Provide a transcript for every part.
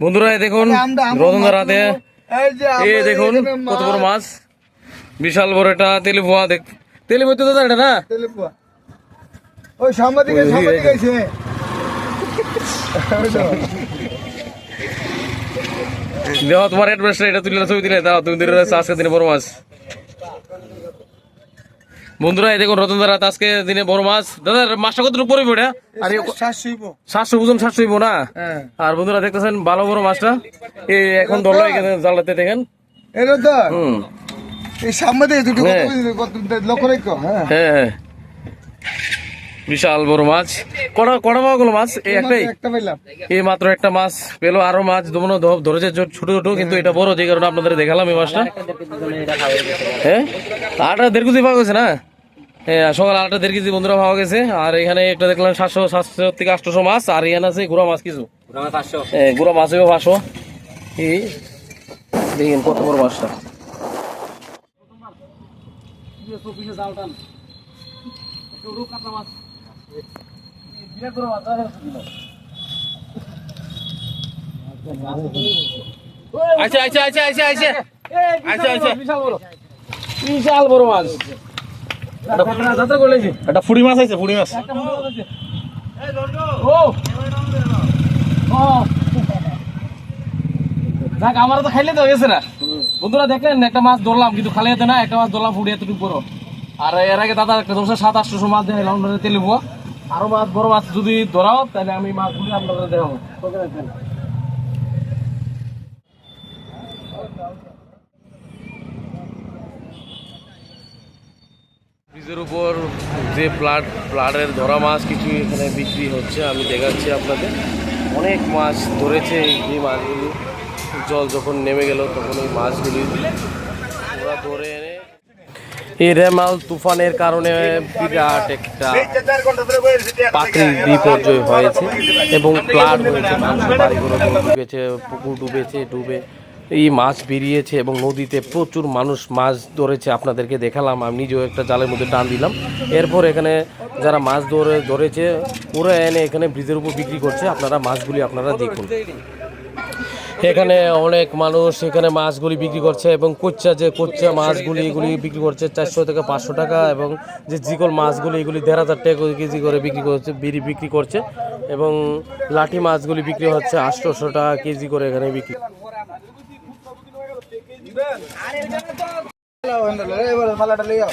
বন্ধুরা দেখুন রতনদার হাতে এই দেখুন কত বড় মাছ। বিশাল বড় একটা তেলিপুয়া দেখ তেলিপুয়া তো দাদা এটা না? ওই ওই, সাংবাদিক এই- আছে দেওয়া তোমার অ্যাড্রেসটা এটা তুলে ছবি দিলে দাও তুমি দিলে আজকে দিনে বড় মাছ। বন্ধুরা এই দেখুন রতন দাদা আজকে দিনে বড় মাছ। দাদা মাছটা কতটুকু পড়বে এটা আর সাতশো ওজন সাতশো হইব না? হ্যাঁ। আর বন্ধুরা দেখতেছেন ভালো বড় মাছটা। এই এখন ধরলো এখানে জালাতে দেখেন। এটা তো হুম। এই সাংবাদিক দুটো হ্যাঁ। কত কত লক্ষ্য রেখো হ্যাঁ। বিশাল বড় মাছ। কড়া কড়া মাছ? গুলো মাছ এই একটাই? এই মাত্র একটা মাছ পেল আরও মাছ দমনো ধ- ধরেছে ছোট ছোট কিন্তু এটা বড় যে কারণে আপনাদের দেখালাম এই মাছটা। হ্যাঁ? আটটা দেড় কেজি পাওয়া গেছে না? হ্যাঁ সকাল আটটা দেড় কেজি বন্ধুরা পাওয়া গেছে। আর এখানে একটা দেখলাম সাতশো সাতশো থেকে আটশো মাছ আর এখানে আছে গুড়া মাছ কিছু। গুড়া মাছ হইব পাঁচশো। এই দেখেন কত বড় মাছটা। আচ্ছা আচ্ছা আচ্ছা আচ্ছা আচ্ছা। আচ্ছা আচ্ছা বিশাল বড় মাছ। একটা ফুড়ি মাছ আছে, ফুড়ি মাছ। যাক আমার তো খাইলে তো না। বন্ধুরা দেখলেন, একটা মাছ ধরলাম, কিন্তু খালি হাতে না, একটা মাছ ধরলাম ফুটে এতটুকু বড় আর এর আগে দাদা একটা ধরছে সাত, আটশো মাছ দেখাইলাম তেলে আরও মাছ, বড় মাছ যদি ধরাও, তাহলে আমি মাছগুলি আপনাদের দেখাবো। ব্রিজের উপর যে প্লাট প্লাটের ধরা মাছ কিছু এখানে বিক্রি হচ্ছে, আমি দেখাচ্ছি আপনাদের। অনেক মাছ ধরেছে এই মাছগুলি। জল যখন নেমে গেল, তখন এই মাছগুলি ওরা ধরে এনে এই রেমাল তুফানের কারণে বিরাট একটা প্রাকৃতিক বিপর্যয় হয়েছে এবং প্লাট হয়েছে, মানুষের বাড়িগুলো ডুবেছে পুকুর ডুবেছে, ডুবে এই মাছ বেরিয়েছে এবং নদীতে প্রচুর মানুষ মাছ ধরেছে আপনাদেরকে দেখালাম। আমি নিজেও একটা জালের মধ্যে টান দিলাম। এরপর এখানে যারা মাছ ধরে, ধরেছে, ওরা এনে এখানে ব্রিজের উপর বিক্রি করছে। আপনারা মাছগুলি আপনারা দেখুন। এখানে অনেক মানুষ এখানে মাছগুলি বিক্রি করছে এবং কোচ্চা যে কোচ্চা মাছগুলি এগুলি বিক্রি করছে চারশো থেকে পাঁচশো টাকা এবং যে জিকল মাছগুলি এগুলি দেড় হাজার টাকা কেজি করে বিক্রি করছে বিড়ি বিক্রি করছে এবং লাঠি মাছগুলি বিক্রি হচ্ছে আটশোশো টাকা কেজি করে এখানে বিক্রি। এবার মালাটা লই আও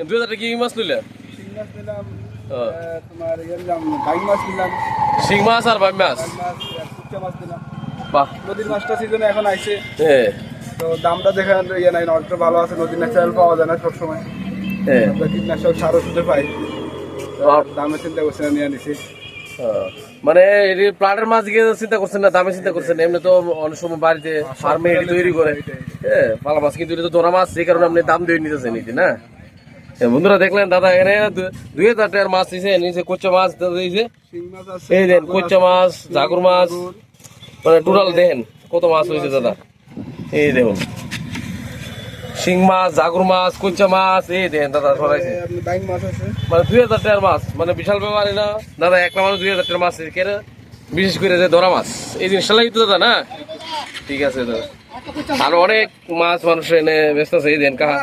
দুই হাজার কি মাছ মাছ নিলাম শিং মাছ আর বাই মাছ? বাহ। নদীর মাছটা সিজনে এখন আইছে। হ্যাঁ তো দামটা দেখে ইয়ে নাই অনেকটা ভালো আছে নদীর ন্যাচারাল পাওয়া যায় না সবসময়। হ্যাঁ আমরা কীটনাশক সার ওষুধে পাই। দামে চিন্তা করছি না নিয়ে নিছি। হ্যাঁ। মানে এটি প্লাটের মাছ গিয়ে চিন্তা করছেন না দামে চিন্তা করছেন এমনি তো অনেক সময় বাড়িতে ফার্মে এটি তৈরি করে। হ্যাঁ পালা মাছ কিন্তু এটা তো ধরা মাছ সেই কারণে আপনি দাম দিয়ে নিতেছেন এটি না? হ্যাঁ, বন্ধুরা দেখলেন দাদা এখানে দুই হাজার টাকার মাছ দিয়েছে নিচে কোচ্চা মাছ দিয়েছে এই দেন কোচ্চা মাছ জাগুর মাছ। মানে টোটাল দেখেন কত মাছ হয়েছে দাদা? এই দেখুন। শিং মাছ জাগুর মাছ কোচ্চা মাছ এই দেখেন দাদা সরাইছে মানে দুই হাজার টাকার মাছ মানে বিশাল ব্যাপার না দাদা একটা মানুষ দুই হাজার টাকার মাছ কেন বিশেষ করে যে ধরা মাছ। এই জিনিসটা লাগি তো দাদা না? ঠিক আছে দাদা। আর অনেক মাছ মানুষ এনে ব্যস্ত আছে এই দেন কাহা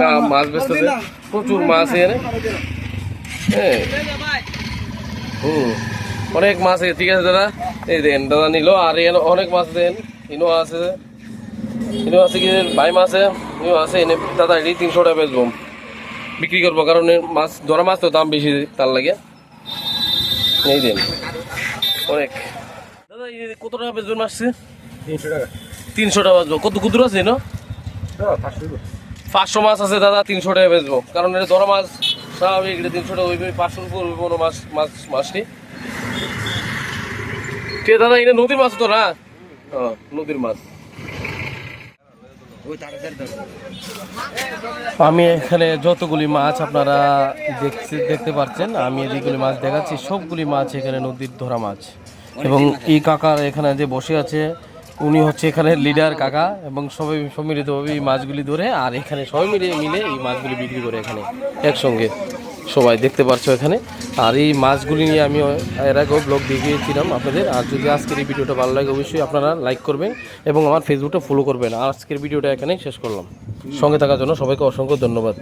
কাহা মাছ ব্যস্ত আছে। প্রচুর মাছ এনে। হ্যাঁ। হুম। অনেক মাছ ঠিক আছে দাদা। এই দেন দাদা নিল আর অনেক মাছ দেন ইনো আছে। ইনো আছে কি ভাই মাছ আছে এনে দাদা এটি তিনশো টাকা বেচবো। বিক্রি করব কারণ মাছ ধরা মাছ তো দাম বেশি তার লাগে। এই দিন অনেক। দাদা কত টাকা বেজন আসছে তিনশো টাকা। তিনশো টাকা বেচবো। কত কুদুর আছে না পাঁচশো মাছ আছে দাদা তিনশো টাকা বেচবো। কারণ এটা ধরা মাছ স্বাভাবিক এটা তিনশো টাকা হইবে পাঁচশো উপর কোনো মাছ মাছ মাছটি। ঠিক দাদা এটা নদীর মাছ তো না? নদীর মাছ। আমি এখানে যতগুলি মাছ আপনারা দেখতে দেখতে পাচ্ছেন, আমি যেগুলি মাছ দেখাচ্ছি। সবগুলি মাছ এখানে নদীর ধরা মাছ। এবং এই কাকার এখানে যে বসে আছে, উনি হচ্ছে এখানে লিডার কাকা এবং সবাই সম্মিলিতভাবে এই মাছগুলি ধরে, আর এখানে সবাই মিলে মিলে এই মাছগুলি বিক্রি করে এখানে একসঙ্গে। সবাই দেখতে পাচ্ছ এখানে। আর এই মাছগুলি নিয়ে আমি এর আগেও ব্লগ দেখিয়েছিলাম আপনাদের। আর যদি আজকের এই ভিডিওটা ভালো লাগে, অবশ্যই আপনারা লাইক করবেন এবং আমার ফেসবুকটা ফলো করবেন। আর আজকের ভিডিওটা এখানেই শেষ করলাম। সঙ্গে থাকার জন্য সবাইকে অসংখ্য ধন্যবাদ।